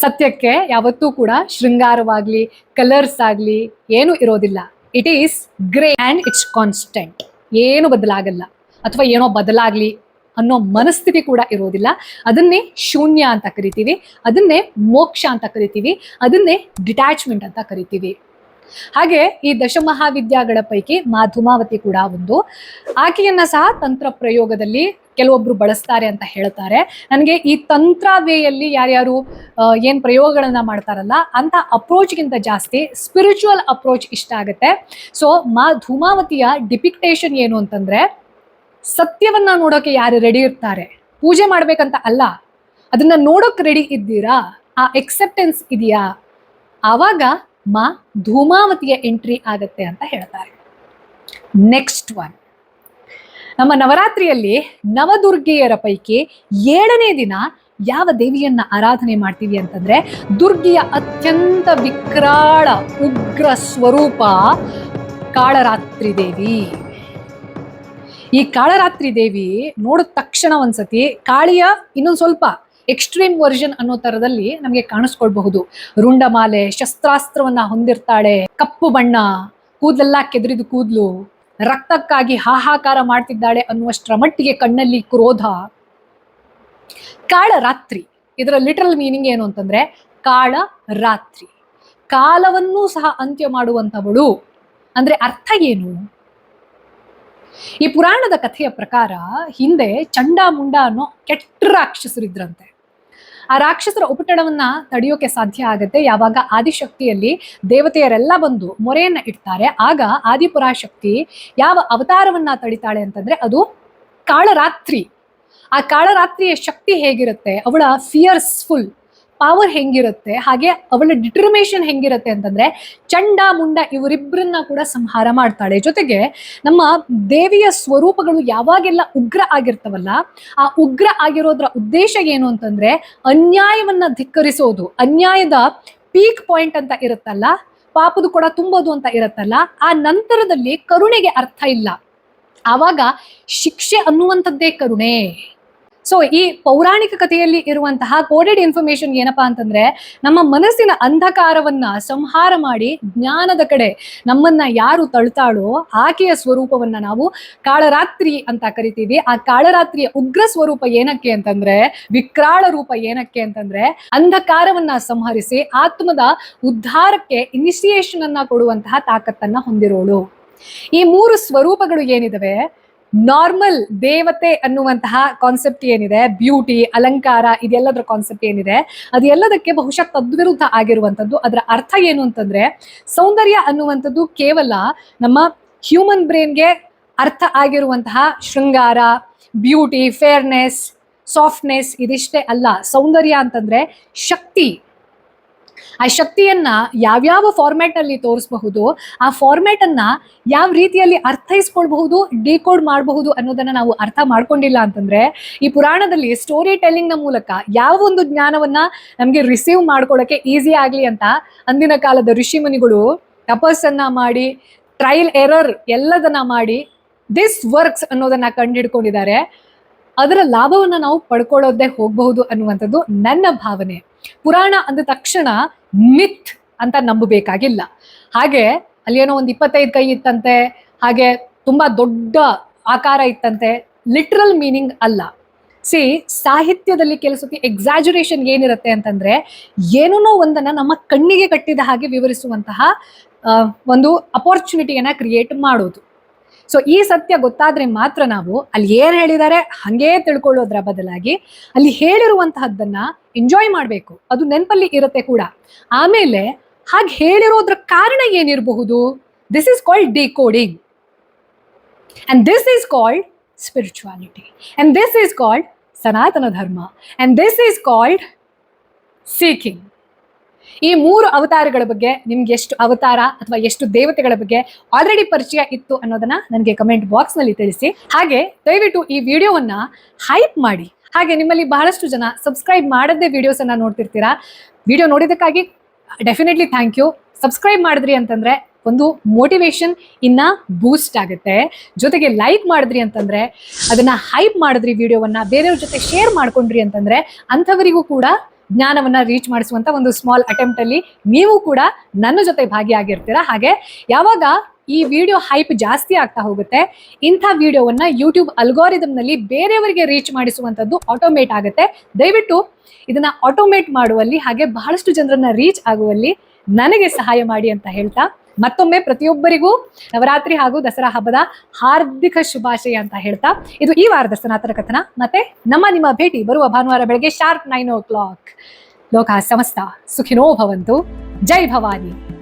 ಸತ್ಯಕ್ಕೆ ಯಾವತ್ತೂ ಕೂಡ ಶೃಂಗಾರವಾಗ್ಲಿ ಕಲರ್ಸ್ ಆಗ್ಲಿ ಏನು ಇರೋದಿಲ್ಲ. It is grey and it's constant ಏನು ಬದಲಾಗಲ್ಲ. ಅಥವಾ ಏನೋ ಬದಲಾಗ್ಲಿ ಅನ್ನೋ ಮನಸ್ಥಿತಿ ಕೂಡ ಇರೋದಿಲ್ಲ. ಅದನ್ನೇ ಶೂನ್ಯ ಅಂತ ಕರಿತೀವಿ. ಅದನ್ನೇ ಮೋಕ್ಷ ಅಂತ ಕರಿತೀವಿ. ಅದನ್ನೇ ಡಿಟ್ಯಾಚ್ಮೆಂಟ್ ಅಂತ ಕರಿತೀವಿ. ಹಾಗೆ ಈ ದಶಮಹಾವಿದ್ಯಾಗಳ ಪೈಕಿ ಮಾಧುಮಾವತಿ ಕೂಡ ಒಂದು. ಆಕೆಯನ್ನ ಸಹ ತಂತ್ರ ಪ್ರಯೋಗದಲ್ಲಿ ಕೆಲವೊಬ್ರು ಬಳಸ್ತಾರೆ ಅಂತ ಹೇಳ್ತಾರೆ. ನನಗೆ ಈ ತಂತ್ರ ವೇಯಲ್ಲಿ ಯಾರ್ಯಾರು ಏನು ಪ್ರಯೋಗಗಳನ್ನ ಮಾಡ್ತಾರಲ್ಲ ಅಂತ ಅಪ್ರೋಚ್ಗಿಂತ ಜಾಸ್ತಿ ಸ್ಪಿರಿಚುವಲ್ ಅಪ್ರೋಚ್ ಇಷ್ಟ ಆಗುತ್ತೆ. ಸೊ ಮಾ ಧೂಮಾವತಿಯ ಡಿಪಿಕ್ಟೇಷನ್ ಏನು ಅಂತಂದ್ರೆ, ಸತ್ಯವನ್ನ ನೋಡೋಕೆ ಯಾರು ರೆಡಿ ಇರ್ತಾರೆ? ಪೂಜೆ ಮಾಡ್ಬೇಕಂತ ಅಲ್ಲ. ಅದನ್ನ ನೋಡೋಕ್ ರೆಡಿ ಇದ್ದೀರಾ? ಆ ಎಕ್ಸೆಪ್ಟೆನ್ಸ್ ಇದೆಯಾ? ಆವಾಗ ಮಾ ಧೂಮಾವತಿಯ ಎಂಟ್ರಿ ಆಗತ್ತೆ ಅಂತ ಹೇಳ್ತಾರೆ. ನೆಕ್ಸ್ಟ್ ಒನ್ ನಮ್ಮ ನವರಾತ್ರಿಯಲ್ಲಿ ನವದುರ್ಗೆಯರ ಪೈಕಿ ಏಳನೇ ದಿನ ಯಾವ ದೇವಿಯನ್ನ ಆರಾಧನೆ ಮಾಡ್ತೀವಿ ಅಂತಂದ್ರೆ ದುರ್ಗಿಯ ಅತ್ಯಂತ ವಿಕ್ರಾಳ ಉಗ್ರ ಸ್ವರೂಪ ಕಾಳರಾತ್ರಿ ದೇವಿ. ಈ ಕಾಳರಾತ್ರಿ ದೇವಿ ನೋಡಿದ ತಕ್ಷಣ ಒಂದ್ಸತಿ ಕಾಳಿಯ ಇನ್ನೊಂದು ಸ್ವಲ್ಪ ಎಕ್ಸ್ಟ್ರೀಮ್ ವರ್ಷನ್ ಅನ್ನೋ ತರದಲ್ಲಿ ನಮಗೆ ಕಾಣಿಸ್ಕೊಳ್ಬಹುದು. ರುಂಡಮಾಲೆ, ಶಸ್ತ್ರಾಸ್ತ್ರವನ್ನ ಹೊಂದಿರ್ತಾಳೆ, ಕಪ್ಪು ಬಣ್ಣ, ಕೂದಲೆಲ್ಲ ಕೆದರಿದ ಕೂದಲು, ರಕ್ತಕ್ಕಾಗಿ ಹಾಹಾಕಾರ ಮಾಡ್ತಿದ್ದಾಳೆ ಅನ್ನುವಷ್ಟರ ಮಟ್ಟಿಗೆ ಕಣ್ಣಲ್ಲಿ ಕ್ರೋಧ. ಕಾಳ ರಾತ್ರಿ. ಇದರ ಲಿಟರಲ್ ಮೀನಿಂಗ್ ಏನು ಅಂತಂದ್ರೆ ಕಾಳ ರಾತ್ರಿ. ಕಾಲವನ್ನೂ ಸಹ ಅಂತ್ಯ ಮಾಡುವಂತವಳು ಅಂದ್ರೆ ಅರ್ಥ ಏನು? ಈ ಪುರಾಣದ ಕಥೆಯ ಪ್ರಕಾರ ಹಿಂದೆ ಚಂಡಾಮುಂಡ ಅನ್ನೋ ಕೆಟ್ಟ ರಾಕ್ಷಸರಿದ್ರಂತೆ. ಆ ರಾಕ್ಷಸರ ಉಪಟಳವನ್ನ ತಡೆಯೋಕೆ ಸಾಧ್ಯ ಆಗುತ್ತೆ. ಯಾವಾಗ ಆದಿಶಕ್ತಿಯಲ್ಲಿ ದೇವತೆಯರೆಲ್ಲ ಬಂದು ಮೊರೆಯನ್ನ ಇಡ್ತಾರೆ, ಆಗ ಆದಿಪುರಾಶಕ್ತಿ ಯಾವ ಅವತಾರವನ್ನ ತಡಿತಾಳೆ ಅಂತಂದ್ರೆ ಅದು ಕಾಳರಾತ್ರಿ. ಆ ಕಾಳರಾತ್ರಿಯ ಶಕ್ತಿ ಹೇಗಿರುತ್ತೆ? ಅವಳ ಫಿಯರ್ಸ್ಫುಲ್ ಪವರ್ ಹೆಂಗಿರುತ್ತೆ, ಹಾಗೆ ಅವಳ ಡಿಟರ್ಮೇಶನ್ ಹೆಂಗಿರುತ್ತೆ ಅಂತಂದ್ರೆ ಚಂಡ, ಮುಂಡ ಇವರಿಬ್ಬರನ್ನ ಕೂಡ ಸಂಹಾರ ಮಾಡ್ತಾಳೆ. ಜೊತೆಗೆ ನಮ್ಮ ದೇವಿಯ ಸ್ವರೂಪಗಳು ಯಾವಾಗೆಲ್ಲ ಉಗ್ರ ಆಗಿರ್ತವಲ್ಲ, ಆ ಉಗ್ರ ಆಗಿರೋದ್ರ ಉದ್ದೇಶ ಏನು ಅಂತಂದ್ರೆ ಅನ್ಯಾಯವನ್ನ ಧಿಕ್ಕರಿಸೋದು. ಅನ್ಯಾಯದ ಪೀಕ್ ಪಾಯಿಂಟ್ ಅಂತ ಇರುತ್ತಲ್ಲ, ಪಾಪದ ಕೂಡ ತುಂಬೋದು ಅಂತ ಇರುತ್ತಲ್ಲ, ಆ ನಂತರದಲ್ಲಿ ಕರುಣೆಗೆ ಅರ್ಥ ಇಲ್ಲ. ಆವಾಗ ಶಿಕ್ಷೆ ಅನ್ನುವಂಥದ್ದೇ ಕರುಣೆ. ಸೊ ಈ ಪೌರಾಣಿಕ ಕಥೆಯಲ್ಲಿ ಇರುವಂತಹ ಕೋಡೆಡ್ ಇನ್ಫಾರ್ಮೇಶನ್ ಏನಪ್ಪಾ ಅಂತಂದ್ರೆ, ನಮ್ಮ ಮನಸ್ಸಿನ ಅಂಧಕಾರವನ್ನ ಸಂಹಾರ ಮಾಡಿ ಜ್ಞಾನದ ಕಡೆ ನಮ್ಮನ್ನ ಯಾರು ತಳ್ತಾಳೋ ಆಕೆಯ ಸ್ವರೂಪವನ್ನ ನಾವು ಕಾಳರಾತ್ರಿ ಅಂತ ಕರಿತೀವಿ. ಆ ಕಾಳರಾತ್ರಿಯ ಉಗ್ರ ಸ್ವರೂಪ ಏನಕ್ಕೆ ಅಂತಂದ್ರೆ, ವಿಕ್ರಾಳ ರೂಪ ಏನಕ್ಕೆ ಅಂತಂದ್ರೆ, ಅಂಧಕಾರವನ್ನ ಸಂಹರಿಸಿ ಆತ್ಮದ ಉದ್ಧಾರಕ್ಕೆ ಇನಿಷಿಯೇಷನ್ ಅನ್ನ ಕೊಡುವಂತಹ ತಾಕತ್ತನ್ನ ಹೊಂದಿರೋಳು. ಈ ಮೂರು ಸ್ವರೂಪಗಳು ಏನಿದಾವೆ? ನಾರ್ಮಲ್ ದೇವತೆ ಅನ್ನುವಂತಹ ಕಾನ್ಸೆಪ್ಟ್ ಏನಿದೆ? ಬ್ಯೂಟಿ ಅಲಂಕಾರ, ಇದೆಲ್ಲದರ ಕಾನ್ಸೆಪ್ಟ್ ಏನಿದೆ? ಅದೆಲ್ಲದಕ್ಕೆ ಬಹುಶಃ ತದ್ವಿರುದ್ಧ ಆಗಿರುವಂಥದ್ದು. ಅದರ ಅರ್ಥ ಏನು ಅಂತಂದ್ರೆ, ಸೌಂದರ್ಯ ಅನ್ನುವಂಥದ್ದು ಕೇವಲ ನಮ್ಮ ಹ್ಯೂಮನ್ ಬ್ರೈನ್ಗೆ ಅರ್ಥ ಆಗಿರುವಂತಹ ಶೃಂಗಾರ ಬ್ಯೂಟಿ ಫೇರ್ನೆಸ್ ಸಾಫ್ಟ್ನೆಸ್ ಇದಿಷ್ಟೇ ಅಲ್ಲ. ಸೌಂದರ್ಯ ಅಂತಂದ್ರೆ ಶಕ್ತಿ. ಆ ಶಕ್ತಿಯನ್ನ ಯಾವ್ಯಾವ ಫಾರ್ಮ್ಯಾಟ್ ಅಲ್ಲಿ ತೋರಿಸಬಹುದು, ಆ ಫಾರ್ಮ್ಯಾಟ್ ಅನ್ನ ಯಾವ ರೀತಿಯಲ್ಲಿ ಅರ್ಥೈಸ್ಕೊಳ್ಬಹುದು ಡಿಕೋಡ್ ಮಾಡಬಹುದು ಅನ್ನೋದನ್ನ ನಾವು ಅರ್ಥ ಮಾಡ್ಕೊಂಡಿಲ್ಲ ಅಂತಂದ್ರೆ, ಈ ಪುರಾಣದಲ್ಲಿ ಸ್ಟೋರಿ ಟೆಲ್ಲಿಂಗ್ನ ಮೂಲಕ ಯಾವ ಒಂದು ಜ್ಞಾನವನ್ನ ನಮಗೆ ರಿಸೀವ್ ಮಾಡ್ಕೊಳ್ಳೋಕೆ ಈಸಿ ಆಗ್ಲಿ ಅಂತ ಅಂದಿನ ಕಾಲದ ಋಷಿ ಮುನಿಗಳು ತಪಸ್ಸನ್ನ ಮಾಡಿ ಟ್ರಯಲ್ ಎರರ್ ಎಲ್ಲದನ್ನ ಮಾಡಿ ದಿಸ್ ವರ್ಕ್ಸ್ ಅನ್ನೋದನ್ನ ಕಂಡುಹಿಡ್ಕೊಂಡಿದ್ದಾರೆ ಅದರ ಲಾಭವನ್ನ ನಾವು ಪಡ್ಕೊಳ್ಳೋದೇ ಹೋಗಬಹುದು ಅನ್ನುವಂಥದ್ದು ನನ್ನ ಭಾವನೆ. ಪುರಾಣ ಅಂದ ತಕ್ಷಣ ಮಿತ್ ಅಂತ ನಂಬಬೇಕಾಗಿಲ್ಲ. ಹಾಗೆ ಅಲ್ಲಿ ಏನೋ ಒಂದು ಇಪ್ಪತ್ತೈದು ಕೈ ಇತ್ತಂತೆ, ಹಾಗೆ ತುಂಬಾ ದೊಡ್ಡ ಆಕಾರ ಇತ್ತಂತೆ ಲಿಟ್ರಲ್ ಮೀನಿಂಗ್ ಅಲ್ಲ. ಸಿ ಸಾಹಿತ್ಯದಲ್ಲಿ ಕೆಲಸಕ್ಕೆ ಎಕ್ಸಾಜುರೇಷನ್ ಏನಿರುತ್ತೆ ಅಂತಂದ್ರೆ ಏನೋ ಒಂದನ್ನ ನಮ್ಮ ಕಣ್ಣಿಗೆ ಕಟ್ಟಿದ ಹಾಗೆ ವಿವರಿಸುವಂತಹ ಒಂದು ಅಪರ್ಚುನಿಟಿಯನ್ನ ಕ್ರಿಯೇಟ್ ಮಾಡೋದು. ಸೊ ಈ ಸತ್ಯ ಗೊತ್ತಾದ್ರೆ ಮಾತ್ರ ನಾವು ಅಲ್ಲಿ ಏನ್ ಹೇಳಿದ್ದಾರೆ ಹಂಗೇ ತಿಳ್ಕೊಳ್ಳೋದ್ರ ಬದಲಾಗಿ ಅಲ್ಲಿ ಹೇಳಿರುವಂತಹದ್ದನ್ನ ಎಂಜಾಯ್ ಮಾಡಬೇಕು. ಅದು ನೆನಪಲ್ಲಿ ಇರುತ್ತೆ ಕೂಡ. ಆಮೇಲೆ ಹಾಗೆ ಹೇಳಿರೋದ್ರ ಕಾರಣ ಏನಿರಬಹುದು? This is called decoding and this is called spirituality and this is called Sanatana Dharma and this is called seeking ಈ ಮೂರು ಅವತಾರಗಳ ಬಗ್ಗೆ ನಿಮ್ಗೆ ಎಷ್ಟು ಅವತಾರ ಅಥವಾ ಎಷ್ಟು ದೇವತೆಗಳ ಬಗ್ಗೆ ಆಲ್ರೆಡಿ ಪರಿಚಯ ಇತ್ತು ಅನ್ನೋದನ್ನ ನನಗೆ ಕಮೆಂಟ್ ಬಾಕ್ಸ್ನಲ್ಲಿ ತಿಳಿಸಿ. ಹಾಗೆ ದಯವಿಟ್ಟು ಈ ವಿಡಿಯೋವನ್ನ ಹೈಪ್ ಮಾಡಿ. ಹಾಗೆ ನಿಮ್ಮಲ್ಲಿ ಬಹಳಷ್ಟು ಜನ ಸಬ್ಸ್ಕ್ರೈಬ್ ಮಾಡದೇ ವಿಡಿಯೋಸ್ ಅನ್ನ ನೋಡ್ತಿರ್ತೀರಾ? ವಿಡಿಯೋ ನೋಡಿದಕ್ಕಾಗಿ ಡೆಫಿನೆಟ್ಲಿ ಥ್ಯಾಂಕ್ ಯು ಸಬ್ಸ್ಕ್ರೈಬ್ ಮಾಡಿದ್ರಿ ಅಂತಂದ್ರೆ ಒಂದು ಮೋಟಿವೇಶನ್ ಇನ್ನ ಬೂಸ್ಟ್ ಆಗುತ್ತೆ. ಜೊತೆಗೆ ಲೈಕ್ ಮಾಡಿದ್ರಿ ಅಂತಂದ್ರೆ ಅದನ್ನ ಹೈಪ್ ಮಾಡಿದ್ರಿ ವಿಡಿಯೋವನ್ನ ಬೇರೆಯವ್ರ ಜೊತೆ ಶೇರ್ ಮಾಡ್ಕೊಂಡ್ರಿ ಅಂತಂದ್ರೆ ಅಂಥವರಿಗೂ ಕೂಡ ಜ್ಞಾನವನ್ನ ರೀಚ್ ಮಾಡಿಸುವಂತ ಒಂದು ಸ್ಮಾಲ್ ಅಟೆಂಪ್ಟ್ ಅಲ್ಲಿ ನೀವು ಕೂಡ ನನ್ನ ಜೊತೆ ಭಾಗಿಯಾಗಿರ್ತೀರಾ. ಹಾಗೆ ಯಾವಾಗ ಈ ವಿಡಿಯೋ ಹೈಪ್ ಜಾಸ್ತಿ ಆಗ್ತಾ ಹೋಗುತ್ತೆ, ಇಂಥ ವಿಡಿಯೋವನ್ನ ಯೂಟ್ಯೂಬ್ ಅಲ್ಗೋರಿದಮ್ನಲ್ಲಿ ಬೇರೆಯವರಿಗೆ ರೀಚ್ ಮಾಡಿಸುವಂಥದ್ದು ಆಟೋಮೇಟ್ ಆಗುತ್ತೆ. ದಯವಿಟ್ಟು ಇದನ್ನ ಆಟೋಮೇಟ್ ಮಾಡುವಲ್ಲಿ ಹಾಗೆ ಬಹಳಷ್ಟು ಜನರನ್ನ ರೀಚ್ ಆಗುವಲ್ಲಿ ನನಗೆ ಸಹಾಯ ಮಾಡಿ ಅಂತ ಹೇಳ್ತಾ ಮತ್ತೊಮ್ಮೆ ಪ್ರತಿಯೊಬ್ಬರಿಗೂ ನವರಾತ್ರಿ ಹಾಗೂ ದಸರಾ ಹಬ್ಬದ ಹಾರ್ದಿಕ ಶುಭಾಶಯ ಅಂತ ಹೇಳ್ತಾ, ಇದು ಈ ವಾರದ ಸನಾತನ ಕಥನ. ಮತ್ತೆ ನಮ್ಮ ನಿಮ್ಮ ಭೇಟಿ ಬರುವ ಭಾನುವಾರ ಬೆಳಗ್ಗೆ ಶಾರ್ಪ್ ನೈನ್ ಓ ಕ್ಲಾಕ್ ಲೋಕ ಸಮಸ್ತ ಸುಖಿನೋ ಭವಂತು. ಜೈ ಭವಾನಿ.